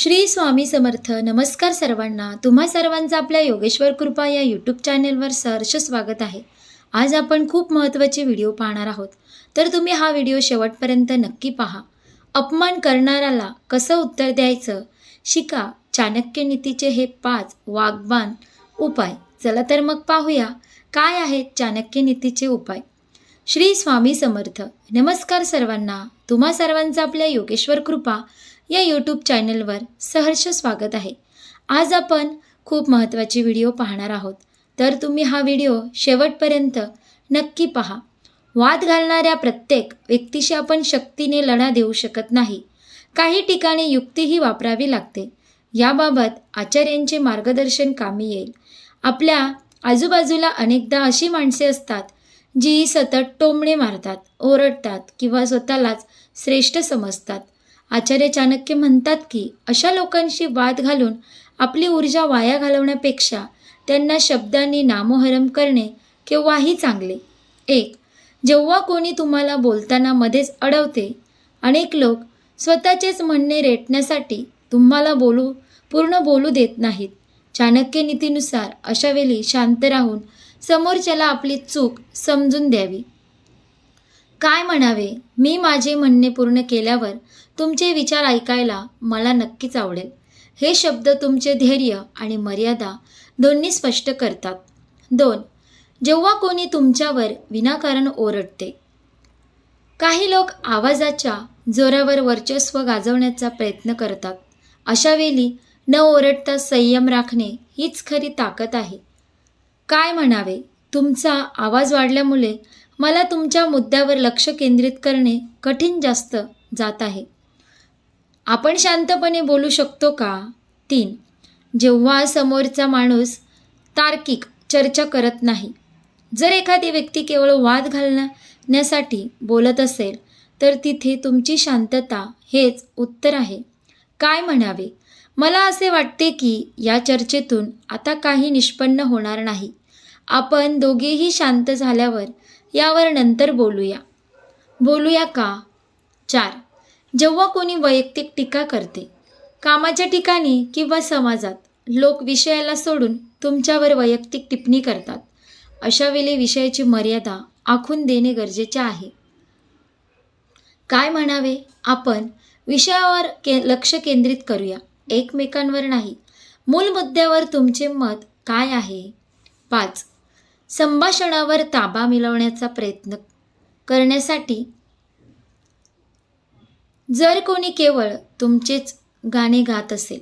श्री स्वामी समर्थ. नमस्कार सर्वांना. तुम्हा सर्वांचं आपल्या योगेश्वर कृपा या यूट्यूब चॅनेलवर सहर्ष स्वागत आहे. आज आपण खूप महत्त्वाचे व्हिडिओ पाहणार आहोत. तर तुम्ही हा व्हिडिओ शेवटपर्यंत नक्की पहा. अपमान करणाऱ्याला कसं उत्तर द्यायचं? शिका. चाणक्य नीतीचे हे पाच वाग्बान उपाय. चला तर मग पाहूया. काय आहेत चाणक्य नीतीचे उपाय? श्री स्वामी समर्थ. नमस्कार सर्वांना. तुम्हा सर्वांचं आपल्या योगेश्वर कृपा या यूट्यूब चॅनलवर सहर्ष स्वागत आहे. आज आपण खूप महत्त्वाची व्हिडिओ पाहणार आहोत. तर तुम्ही हा व्हिडिओ शेवटपर्यंत नक्की पहा. वाद घालणाऱ्या प्रत्येक व्यक्तीशी आपण शक्तीने लढा देऊ शकत नाही. काही ठिकाणी युक्तीही वापरावी लागते. याबाबत आचार्यांचे मार्गदर्शन कामी येईल. आपल्या आजूबाजूला अनेकदा अशी माणसे असतात जी सतत टोमणे मारतात ओरडतात किंवा स्वतःलाच श्रेष्ठ समजतात. आचार्य चाणक्य म्हणतात की अशा लोकांशी वाद घालून आपली ऊर्जा वाया घालवण्यापेक्षा त्यांना शब्दांनी नामोहरम करणे केव्हाही चांगले. एक जेव्हा कोणी तुम्हाला बोलताना मध्येच अडवते अनेक लोक स्वतःचेच म्हणणे रेटण्यासाठी तुम्हाला बोलू पूर्ण बोलू देत नाहीत. चाणक्य नीतीनुसार अशावेळी शांत राहून समोरच्याला आपली चूक समजून द्यावी. काय म्हणावे? मी माझे म्हणणे पूर्ण केल्यावर तुमचे विचार ऐकायला मला नक्कीच आवडेल. हे शब्द तुमचे धैर्य आणि मर्यादा दोन्ही स्पष्ट करतात. दोन जेव्हा कोणी तुमच्यावर विनाकारण ओरडते. काही लोक आवाजाच्या जोरावर वर्चस्व गाजवण्याचा प्रयत्न करतात. अशा वेळी न ओरडता संयम राखणे हीच खरी ताकद आहे. काय म्हणावे? तुमचा आवाज वाढल्यामुळे मला तुमच्या मुद्द्यावर लक्ष केंद्रित करणे कठीण जास्त जात आहे. आपण शांतपणे बोलू शकतो का? तीन. जेव्हा समोरचा माणूस तार्किक चर्चा करत नाही. जर एखादी व्यक्ती केवळ वाद घालण्यासाठी बोलत असेल तर तिथे तुमची शांतता हेच उत्तर आहे. काय म्हणावे? मला असे वाटते की या चर्चेतून आता काही निष्पन्न होणार नाही. आपण दोघेही शांत झाल्यावर यावर नंतर बोलूया. बोलूया का? चार. जेव्हा कोणी वैयक्तिक टीका करते कामाच्या ठिकाणी किंवा समाजात लोक विषयाला सोडून तुमच्यावर वैयक्तिक टिप्पणी करतात अशा वेळी विषयाची मर्यादा आखून देणे गरजेचे आहे. काय म्हणावे? आपण विषयावर के लक्ष केंद्रित करूया. एकमेकांवर नाही. मूल मुद्द्यावर तुमचे मत काय आहे? पाच. संभाषणावर ताबा मिळवण्याचा प्रयत्न करण्यासाठी जर कोणी केवळ तुमचेच गाणे गात असेल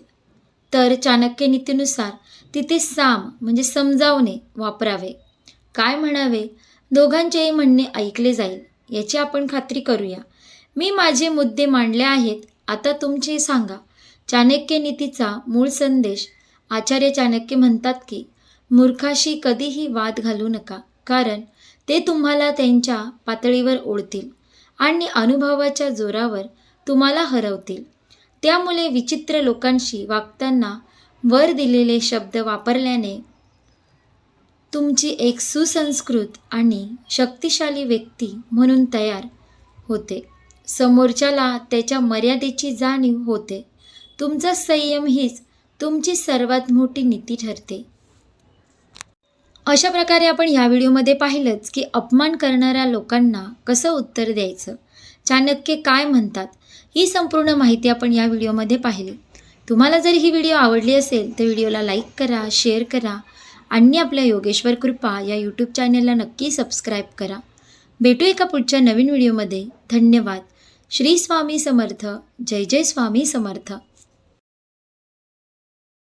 तर चाणक्य नीतीनुसार तिथे साम म्हणजे समजावणे वापरावे. काय म्हणावे? दोघांचेही म्हणणे ऐकले जाईल याची आपण खात्री करूया. मी माझे मुद्दे मांडले आहेत आता तुमचे सांगा. चाणक्य नीतीचा मूळ संदेश आचार्य चाणक्य म्हणतात की मूर्खाशी कधीही वाद घालू नका कारण ते तुम्हाला त्यांच्या पातळीवर ओढतील आणि अनुभवाच्या जोरावर तुम्हाला हरवतील. त्यामुळे विचित्र लोकांशी वागताना वर दिलेले शब्द वापरल्याने तुमची एक सुसंस्कृत आणि शक्तिशाली व्यक्ती म्हणून तयार होते. समोरच्याला त्याच्या मर्यादेची जाणीव होते. तुमचा संयम हीच तुमची सर्वात मोठी नीती ठरते. अशा प्रकारे आपण ह्या व्हिडिओमध्ये पाहिलंच की अपमान करणाऱ्या लोकांना कसं उत्तर द्यायचं? चाणक्य काय म्हणतात? ही संपूर्ण माहिती आपण या व्हिडिओमध्ये पाहिली. तुम्हाला जर ही व्हिडिओ आवडली असेल तर व्हिडिओला लाईक करा शेअर करा आणि आपल्या योगेश्वर कृपा या यूट्यूब चॅनलला नक्की सबस्क्राईब करा. भेटू एका पुढच्या नवीन व्हिडिओमध्ये. धन्यवाद. श्री स्वामी समर्थ. जय जय स्वामी समर्थ.